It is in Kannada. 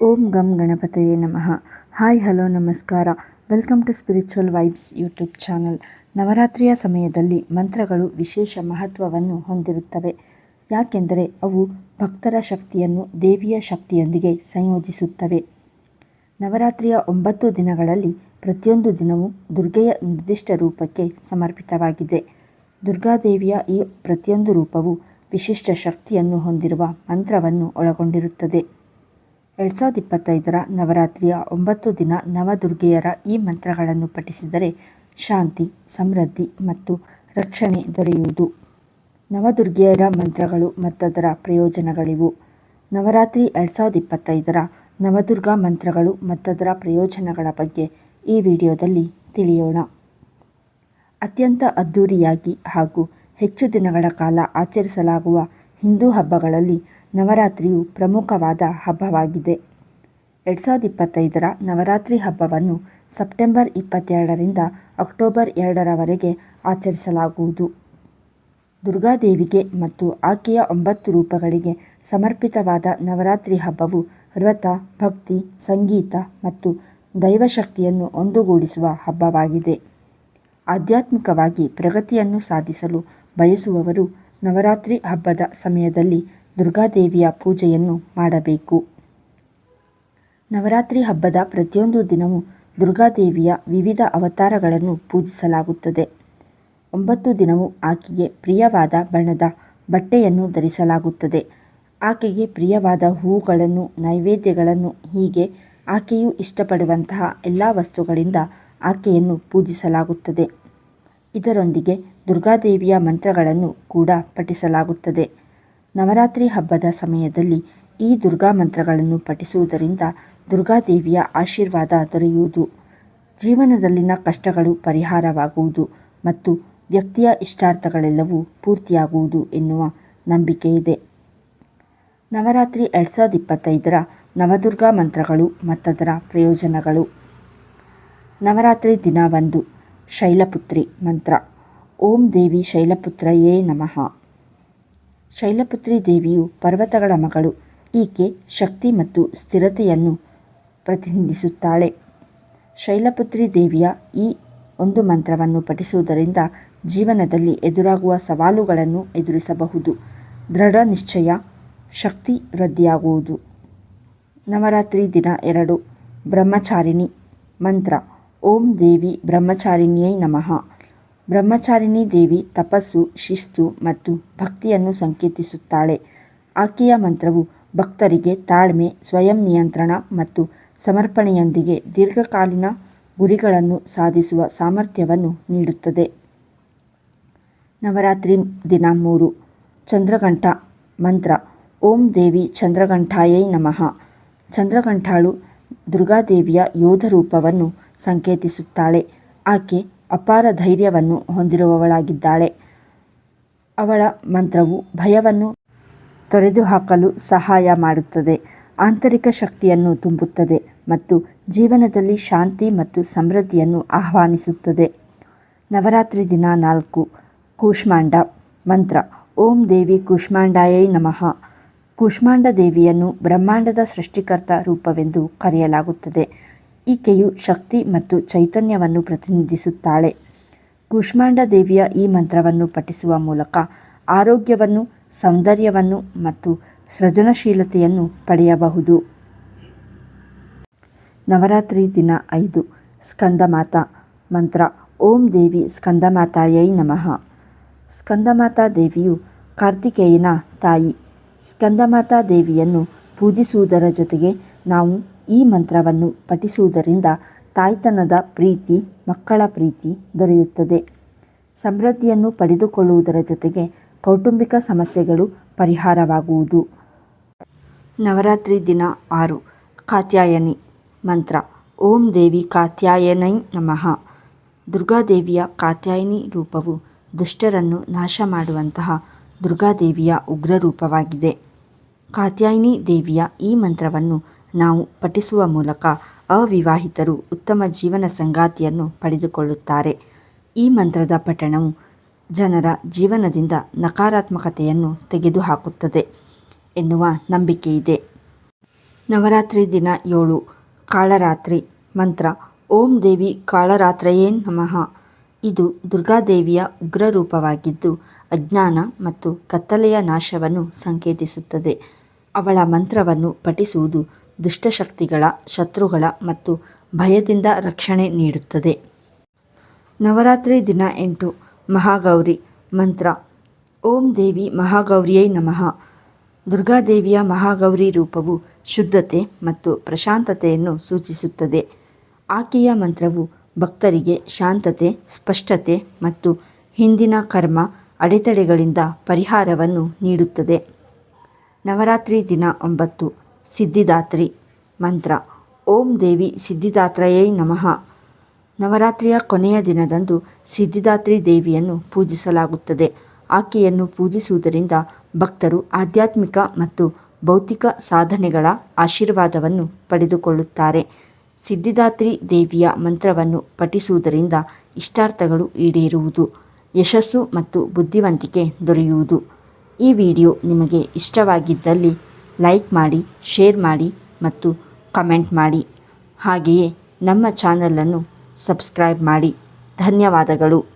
ಓಂ ಗಂ ಗಣಪತಯೇ ನಮಃ. ಹಾಯ್, ಹಲೋ, ನಮಸ್ಕಾರ. Welcome to spiritual vibes YouTube channel. ನವರಾತ್ರಿಯ ಸಮಯದಲ್ಲಿ ಮಂತ್ರಗಳು ವಿಶೇಷ ಮಹತ್ವವನ್ನು ಹೊಂದಿರುತ್ತವೆ. ಯಾಕೆಂದರೆ ಅವು ಭಕ್ತರ ಶಕ್ತಿಯನ್ನು ದೇವಿಯ ಶಕ್ತಿಯೊಂದಿಗೆ ಸಂಯೋಜಿಸುತ್ತವೆ. ನವರಾತ್ರಿಯ ಒಂಬತ್ತು ದಿನಗಳಲ್ಲಿ ಪ್ರತಿಯೊಂದು ದಿನವೂ ದುರ್ಗೆಯ ನಿರ್ದಿಷ್ಟ ರೂಪಕ್ಕೆ ಸಮರ್ಪಿತವಾಗಿದೆ. ದುರ್ಗಾದೇವಿಯ ಈ ಪ್ರತಿಯೊಂದು ರೂಪವು ವಿಶಿಷ್ಟ ಶಕ್ತಿಯನ್ನು ಹೊಂದಿರುವ ಮಂತ್ರವನ್ನು ಒಳಗೊಂಡಿರುತ್ತದೆ. ಎರಡು ಸಾವಿರದ ಇಪ್ಪತ್ತೈದರ ನವರಾತ್ರಿಯ ಒಂಬತ್ತು ದಿನ ನವದುರ್ಗೆಯರ ಈ ಮಂತ್ರಗಳನ್ನು ಪಠಿಸಿದರೆ ಶಾಂತಿ, ಸಮೃದ್ಧಿ ಮತ್ತು ರಕ್ಷಣೆ ದೊರೆಯುವುದು. ನವದುರ್ಗೆಯರ ಮಂತ್ರಗಳು ಮತ್ತದರ ಪ್ರಯೋಜನಗಳಿವು. ನವರಾತ್ರಿ ಎರಡು ಸಾವಿರದ ಇಪ್ಪತ್ತೈದರ ನವದುರ್ಗಾ ಮಂತ್ರಗಳು ಮತ್ತದರ ಪ್ರಯೋಜನಗಳ ಬಗ್ಗೆ ಈ ವಿಡಿಯೋದಲ್ಲಿ ತಿಳಿಯೋಣ. ಅತ್ಯಂತ ಅದ್ಧೂರಿಯಾಗಿ ಹಾಗೂ ಹೆಚ್ಚು ದಿನಗಳ ಕಾಲ ಆಚರಿಸಲಾಗುವ ಹಿಂದೂ ಹಬ್ಬಗಳಲ್ಲಿ ನವರಾತ್ರಿಯು ಪ್ರಮುಖವಾದ ಹಬ್ಬವಾಗಿದೆ. ಎರಡು ಸಾವಿರದ ಇಪ್ಪತ್ತೈದರ ನವರಾತ್ರಿ ಹಬ್ಬವನ್ನು ಸೆಪ್ಟೆಂಬರ್ ಇಪ್ಪತ್ತೆರಡರಿಂದ ಅಕ್ಟೋಬರ್ ಎರಡರವರೆಗೆ ಆಚರಿಸಲಾಗುವುದು. ದುರ್ಗಾದೇವಿಗೆ ಮತ್ತು ಆಕೆಯ ಒಂಬತ್ತು ರೂಪಗಳಿಗೆ ಸಮರ್ಪಿತವಾದ ನವರಾತ್ರಿ ಹಬ್ಬವು ವ್ರತ, ಭಕ್ತಿ, ಸಂಗೀತ ಮತ್ತು ದೈವಶಕ್ತಿಯನ್ನು ಒಂದುಗೂಡಿಸುವ ಹಬ್ಬವಾಗಿದೆ. ಆಧ್ಯಾತ್ಮಿಕವಾಗಿ ಪ್ರಗತಿಯನ್ನು ಸಾಧಿಸಲು ಬಯಸುವವರು ನವರಾತ್ರಿ ಹಬ್ಬದ ಸಮಯದಲ್ಲಿ ದುರ್ಗಾದೇವಿಯ ಪೂಜೆಯನ್ನು ಮಾಡಬೇಕು. ನವರಾತ್ರಿ ಹಬ್ಬದ ಪ್ರತಿಯೊಂದು ದಿನವೂ ದುರ್ಗಾದೇವಿಯ ವಿವಿಧ ಅವತಾರಗಳನ್ನು ಪೂಜಿಸಲಾಗುತ್ತದೆ. ಒಂಬತ್ತು ದಿನವೂ ಆಕೆಗೆ ಪ್ರಿಯವಾದ ಬಣ್ಣದ ಬಟ್ಟೆಯನ್ನು ಧರಿಸಲಾಗುತ್ತದೆ. ಆಕೆಗೆ ಪ್ರಿಯವಾದ ಹೂಗಳನ್ನು, ನೈವೇದ್ಯಗಳನ್ನು, ಹೀಗೆ ಆಕೆಯು ಇಷ್ಟಪಡುವಂತಹ ಎಲ್ಲ ವಸ್ತುಗಳಿಂದ ಆಕೆಯನ್ನು ಪೂಜಿಸಲಾಗುತ್ತದೆ. ಇದರೊಂದಿಗೆ ದುರ್ಗಾದೇವಿಯ ಮಂತ್ರಗಳನ್ನು ಕೂಡ ಪಠಿಸಲಾಗುತ್ತದೆ. ನವರಾತ್ರಿ ಹಬ್ಬದ ಸಮಯದಲ್ಲಿ ಈ ದುರ್ಗಾ ಮಂತ್ರಗಳನ್ನು ಪಠಿಸುವುದರಿಂದ ದುರ್ಗಾದೇವಿಯ ಆಶೀರ್ವಾದ ದೊರೆಯುವುದು. ಜೀವನದಲ್ಲಿನ ಕಷ್ಟಗಳು ಪರಿಹಾರವಾಗುವುದು ಮತ್ತು ವ್ಯಕ್ತಿಯ ಇಷ್ಟಾರ್ಥಗಳೆಲ್ಲವೂ ಪೂರ್ತಿಯಾಗುವುದು ಎನ್ನುವ ನಂಬಿಕೆ ಇದೆ ನವರಾತ್ರಿ ಎರಡು ಸಾವಿರದ ಇಪ್ಪತ್ತೈದರ ನವದುರ್ಗಾ ಮಂತ್ರಗಳು ಮತ್ತದರ ಪ್ರಯೋಜನಗಳು. ನವರಾತ್ರಿ ದಿನ ಒಂದು ಶೈಲಪುತ್ರಿ ಮಂತ್ರ. ಓಂ ದೇವಿ ಶೈಲಪುತ್ರ ಯೇ ನಮಃ. ಶೈಲಪುತ್ರಿ ದೇವಿಯು ಪರ್ವತಗಳ ಮಗಳು. ಈಕೆ ಶಕ್ತಿ ಮತ್ತು ಸ್ಥಿರತೆಯನ್ನು ಪ್ರತಿನಿಧಿಸುತ್ತಾಳೆ. ಶೈಲಪುತ್ರಿ ದೇವಿಯ ಈ ಒಂದು ಮಂತ್ರವನ್ನು ಪಠಿಸುವುದರಿಂದ ಜೀವನದಲ್ಲಿ ಎದುರಾಗುವ ಸವಾಲುಗಳನ್ನು ಎದುರಿಸಬಹುದು. ದೃಢ ನಿಶ್ಚಯ, ಶಕ್ತಿ ವೃದ್ಧಿಯಾಗುವುದು. ನವರಾತ್ರಿ ದಿನ ಎರಡು, ಬ್ರಹ್ಮಚಾರಿಣಿ ಮಂತ್ರ. ಓಂ ದೇವಿ ಬ್ರಹ್ಮಚಾರಿಣಿಯೈ ನಮಃ. ಬ್ರಹ್ಮಚಾರಿಣಿ ದೇವಿ ತಪಸ್ಸು, ಶಿಸ್ತು ಮತ್ತು ಭಕ್ತಿಯನ್ನು ಸಂಕೇತಿಸುತ್ತಾಳೆ ಆಕೆಯ ಮಂತ್ರವು ಭಕ್ತರಿಗೆ ತಾಳ್ಮೆ, ಸ್ವಯಂ ನಿಯಂತ್ರಣ ಮತ್ತು ಸಮರ್ಪಣೆಯೊಂದಿಗೆ ದೀರ್ಘಕಾಲೀನ ಗುರಿಗಳನ್ನು ಸಾಧಿಸುವ ಸಾಮರ್ಥ್ಯವನ್ನು ನೀಡುತ್ತದೆ. ನವರಾತ್ರಿ ದಿನ ಮೂರು, ಚಂದ್ರಘಂಟ ಮಂತ್ರ. ಓಂ ದೇವಿ ಚಂದ್ರಘಂಟಾಯೈ ನಮಃ. ಚಂದ್ರಘಂಟಾಳು ದುರ್ಗಾದೇವಿಯ ಯೋಧ ರೂಪವನ್ನು ಸಂಕೇತಿಸುತ್ತಾಳೆ. ಆಕೆ ಅಪಾರ ಧೈರ್ಯವನ್ನು ಹೊಂದಿರುವವಳಾಗಿದ್ದಾಳೆ. ಅವಳ ಮಂತ್ರವು ಭಯವನ್ನು ತೊರೆದುಹಾಕಲು ಸಹಾಯ ಮಾಡುತ್ತದೆ. ಆಂತರಿಕ ಶಕ್ತಿಯನ್ನು ತುಂಬುತ್ತದೆ ಮತ್ತು ಜೀವನದಲ್ಲಿ ಶಾಂತಿ ಮತ್ತು ಸಮೃದ್ಧಿಯನ್ನು ಆಹ್ವಾನಿಸುತ್ತದೆ. ನವರಾತ್ರಿ ದಿನ ನಾಲ್ಕು, ಕೂಷ್ಮಾಂಡ ಮಂತ್ರ. ಓಂ ದೇವಿ ಕೂಷ್ಮಾಂಡಾಯೈ ನಮಃ. ಕೂಷ್ಮಾಂಡ ದೇವಿಯನ್ನು ಬ್ರಹ್ಮಾಂಡದ ಸೃಷ್ಟಿಕರ್ತ ರೂಪವೆಂದು ಕರೆಯಲಾಗುತ್ತದೆ. ಈಕೆಯು ಶಕ್ತಿ ಮತ್ತು ಚೈತನ್ಯವನ್ನು ಪ್ರತಿನಿಧಿಸುತ್ತಾಳೆ. ಕೂಷ್ಮಾಂಡ ದೇವಿಯ ಈ ಮಂತ್ರವನ್ನು ಪಠಿಸುವ ಮೂಲಕ ಆರೋಗ್ಯವನ್ನು, ಸೌಂದರ್ಯವನ್ನು ಮತ್ತು ಸೃಜನಶೀಲತೆಯನ್ನು ಪಡೆಯಬಹುದು. ನವರಾತ್ರಿ ದಿನ ಐದು, ಸ್ಕಂದಮಾತಾ, ಮಂತ್ರ, ಓಂ ದೇವಿ ಸ್ಕಂದಮಾತಾಯೈ ನಮಃ. ಸ್ಕಂದಮಾತಾ ದೇವಿಯು ಕಾರ್ತಿಕೇಯನ ತಾಯಿ. ಸ್ಕಂದಮಾತಾ ದೇವಿಯನ್ನು ಪೂಜಿಸುವುದರ ಜೊತೆಗೆ ನಾವು ಈ ಮಂತ್ರವನ್ನು ಪಠಿಸುವುದರಿಂದ ತಾಯ್ತನದ ಪ್ರೀತಿ, ಮಕ್ಕಳ ಪ್ರೀತಿ ದೊರೆಯುತ್ತದೆ. ಸಮೃದ್ಧಿಯನ್ನು ಪಡೆದುಕೊಳ್ಳುವುದರ ಜೊತೆಗೆ ಕೌಟುಂಬಿಕ ಸಮಸ್ಯೆಗಳು ಪರಿಹಾರವಾಗುವುದು. ನವರಾತ್ರಿ ದಿನ ಆರು, ಕಾತ್ಯಾಯನಿ ಮಂತ್ರ. ಓಂ ದೇವಿ ಕಾತ್ಯಾಯನೈ ನಮಃ. ದುರ್ಗಾದೇವಿಯ ಕಾತ್ಯಾಯನಿ ರೂಪವು ದುಷ್ಟರನ್ನು ನಾಶ ಮಾಡುವಂತಹ ದುರ್ಗಾದೇವಿಯ ಉಗ್ರ ರೂಪವಾಗಿದೆ ಕಾತ್ಯಾಯಿನಿ ದೇವಿಯ ಈ ಮಂತ್ರವನ್ನು ನಾವು ಪಠಿಸುವ ಮೂಲಕ ಅವಿವಾಹಿತರು ಉತ್ತಮ ಜೀವನ ಸಂಗಾತಿಯನ್ನು ಪಡೆದುಕೊಳ್ಳುತ್ತಾರೆ. ಈ ಮಂತ್ರದ ಪಠಣವು ಜನರ ಜೀವನದಿಂದ ನಕಾರಾತ್ಮಕತೆಯನ್ನು ತೆಗೆದುಹಾಕುತ್ತದೆ ಎನ್ನುವ ನಂಬಿಕೆಯಿದೆ. ನವರಾತ್ರಿ ದಿನ ಏಳು, ಕಾಳರಾತ್ರಿ ಮಂತ್ರ. ಓಂ ದೇವಿ ಕಾಳರಾತ್ರಯೇ ನಮಃ. ಇದು ದುರ್ಗಾದೇವಿಯ ಉಗ್ರ ರೂಪವಾಗಿದ್ದು ಅಜ್ಞಾನ ಮತ್ತು ಕತ್ತಲೆಯ ನಾಶವನ್ನು ಸಂಕೇತಿಸುತ್ತದೆ. ಅವಳ ಮಂತ್ರವನ್ನು ಪಠಿಸುವುದು ದುಷ್ಟಶಕ್ತಿಗಳ ಶತ್ರುಗಳ ಮತ್ತು ಭಯದಿಂದ ರಕ್ಷಣೆ ನೀಡುತ್ತದೆ. ನವರಾತ್ರಿ ದಿನ ಎಂಟು, ಮಹಾಗೌರಿ ಮಂತ್ರ. ಓಂ ದೇವಿ ಮಹಾಗೌರಿಯೈ ನಮಃ. ದುರ್ಗಾದೇವಿಯ ಮಹಾಗೌರಿ ರೂಪವು ಶುದ್ಧತೆ ಮತ್ತು ಪ್ರಶಾಂತತೆಯನ್ನು ಸೂಚಿಸುತ್ತದೆ. ಆಕೆಯ ಮಂತ್ರವು ಭಕ್ತರಿಗೆ ಶಾಂತತೆ, ಸ್ಪಷ್ಟತೆ ಮತ್ತು ಹಿಂದಿನ ಕರ್ಮ ಅಡೆತಡೆಗಳಿಂದ ಪರಿಹಾರವನ್ನು ನೀಡುತ್ತದೆ. ನವರಾತ್ರಿ ದಿನ ಒಂಬತ್ತು ಸಿದ್ಧಿದಾತ್ರಿ ಮಂತ್ರ. ಓಂ ದೇವಿ ಸಿದ್ಧಿದಾತ್ರಯೈ ನಮಃ. ನವರಾತ್ರಿಯ ಕೊನೆಯ ದಿನದಂದು ಸಿದ್ಧಿದಾತ್ರಿ ದೇವಿಯನ್ನು ಪೂಜಿಸಲಾಗುತ್ತದೆ. ಆಕೆಯನ್ನು ಪೂಜಿಸುವುದರಿಂದ ಭಕ್ತರು ಆಧ್ಯಾತ್ಮಿಕ ಮತ್ತು ಭೌತಿಕ ಸಾಧನೆಗಳ ಆಶೀರ್ವಾದವನ್ನು ಪಡೆದುಕೊಳ್ಳುತ್ತಾರೆ. ಸಿದ್ಧಿದಾತ್ರಿ ದೇವಿಯ ಮಂತ್ರವನ್ನು ಪಠಿಸುವುದರಿಂದ ಇಷ್ಟಾರ್ಥಗಳು ಈಡೇರುವುದು, ಯಶಸ್ಸು ಮತ್ತು ಬುದ್ಧಿವಂತಿಕೆ ದೊರೆಯುವುದು. ಈ ವಿಡಿಯೋ ನಿಮಗೆ ಇಷ್ಟವಾಗಿದ್ದಲ್ಲಿ ಲೈಕ್ ಮಾಡಿ ಶೇರ್ ಮಾಡಿ ಮತ್ತು ಕಮೆಂಟ್ ಮಾಡಿ. ಹಾಗೆಯೇ ನಮ್ಮ ಚಾನಲನ್ನು ಸಬ್ಸ್ಕ್ರೈಬ್ ಮಾಡಿ. ಧನ್ಯವಾದಗಳು.